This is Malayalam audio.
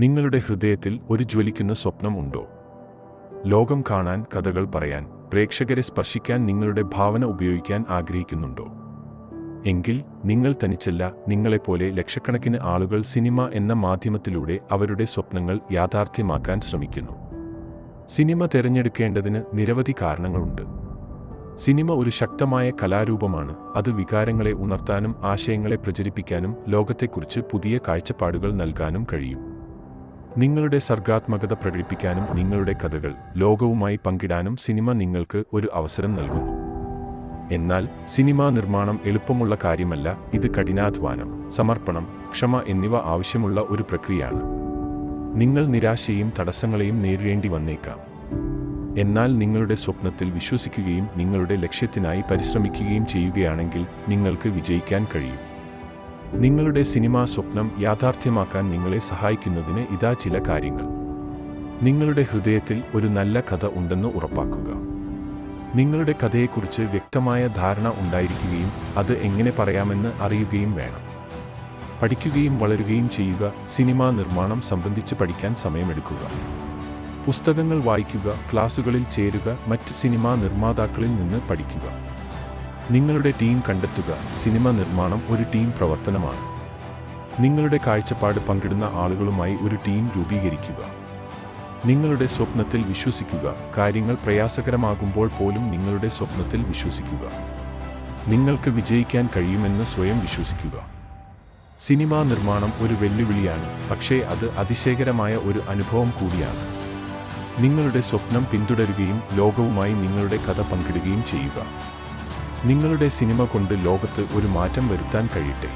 നിങ്ങളുടെ ഹൃദയത്തിൽ ഒരു ജ്വലിക്കുന്ന സ്വപ്നമുണ്ടോ ലോകം കാണാൻ കഥകൾ പറയാൻ പ്രേക്ഷകരെ സ്പർശിക്കാൻ നിങ്ങളുടെ ഭാവന ഉപയോഗിക്കാൻ ആഗ്രഹിക്കുന്നുണ്ടോ? എങ്കിൽ നിങ്ങൾ തനിച്ചല്ല നിങ്ങളെപ്പോലെ ലക്ഷക്കണക്കിന് ആളുകൾ സിനിമ എന്ന മാധ്യമത്തിലൂടെ അവരുടെ സ്വപ്നങ്ങൾ യാഥാർത്ഥ്യമാക്കാൻ ശ്രമിക്കുന്നു. സിനിമ തിരഞ്ഞെടുക്കേണ്ടതിന് നിരവധി കാരണങ്ങളുണ്ട്. സിനിമ ഒരു ശക്തമായ കലാരൂപമാണ് അത് വികാരങ്ങളെ ഉണർത്താനും ആശയങ്ങളെ പ്രചരിപ്പിക്കാനും ലോകത്തെക്കുറിച്ച് പുതിയ കാഴ്ചപ്പാടുകൾ നൽകാനും കഴിയും. നിങ്ങളുടെ സർഗാത്മകത പ്രകടിപ്പിക്കാനും നിങ്ങളുടെ കഥകൾ ലോകവുമായി പങ്കിടാനും സിനിമ നിങ്ങൾക്ക് ഒരു അവസരം നൽകുന്നു. എന്നാൽ സിനിമാ നിർമ്മാണം എളുപ്പമുള്ള കാര്യമല്ല ഇത് കഠിനാധ്വാനം സമർപ്പണം ക്ഷമ എന്നിവ ആവശ്യമുള്ള ഒരു പ്രക്രിയയാണ്. നിങ്ങൾ നിരാശയും തടസ്സങ്ങളെയും നേരിടേണ്ടി വന്നേക്കാം. എന്നാൽ നിങ്ങളുടെ സ്വപ്നത്തിൽ വിശ്വസിക്കുകയും നിങ്ങളുടെ ലക്ഷ്യത്തിനായി പരിശ്രമിക്കുകയും ചെയ്യുകയാണെങ്കിൽ നിങ്ങൾക്ക് വിജയിക്കാൻ കഴിയും. നിങ്ങളുടെ സിനിമാ സ്വപ്നം യാഥാർത്ഥ്യമാക്കാൻ നിങ്ങളെ സഹായിക്കുന്നതിന് ഇതാ ചില കാര്യങ്ങൾ. നിങ്ങളുടെ ഹൃദയത്തിൽ ഒരു നല്ല കഥ ഉണ്ടെന്ന് ഉറപ്പാക്കുക. നിങ്ങളുടെ കഥയെക്കുറിച്ച് വ്യക്തമായ ധാരണ ഉണ്ടായിരിക്കുകയും അത് എങ്ങനെ പറയാമെന്ന് അറിയുകയും വേണം. പഠിക്കുകയും വളരുകയും ചെയ്യുക സിനിമാ നിർമ്മാണം സംബന്ധിച്ച് പഠിക്കാൻ സമയമെടുക്കുക. പുസ്തകങ്ങൾ വായിക്കുക ക്ലാസുകളിൽ ചേരുക മറ്റ് സിനിമാ നിർമ്മാതാക്കളിൽ നിന്ന് പഠിക്കുക. നിങ്ങളുടെ ടീം കണ്ടെത്തുക സിനിമ നിർമ്മാണം ഒരു ടീം പ്രവർത്തനമാണ്. നിങ്ങളുടെ കാഴ്ചപ്പാട് പങ്കിടുന്ന ആളുകളുമായി ഒരു ടീം രൂപീകരിക്കുക. നിങ്ങളുടെ സ്വപ്നത്തിൽ വിശ്വസിക്കുക. കാര്യങ്ങൾ പ്രയാസകരമാകുമ്പോൾ പോലും നിങ്ങളുടെ സ്വപ്നത്തിൽ വിശ്വസിക്കുക. നിങ്ങൾക്ക് വിജയിക്കാൻ കഴിയുമെന്ന് സ്വയം വിശ്വസിക്കുക. സിനിമാ നിർമ്മാണം ഒരു വെല്ലുവിളിയാണ് പക്ഷേ അത് അതിശയകരമായ ഒരു അനുഭവം കൂടിയാണ്. നിങ്ങളുടെ സ്വപ്നം പിന്തുടരുകയും ലോകവുമായി നിങ്ങളുടെ കഥ പങ്കിടുകയും ചെയ്യുക. നിങ്ങളുടെ സിനിമ കൊണ്ട് ലോകത്ത് ഒരു മാറ്റം വരുത്താൻ കഴിയട്ടെ.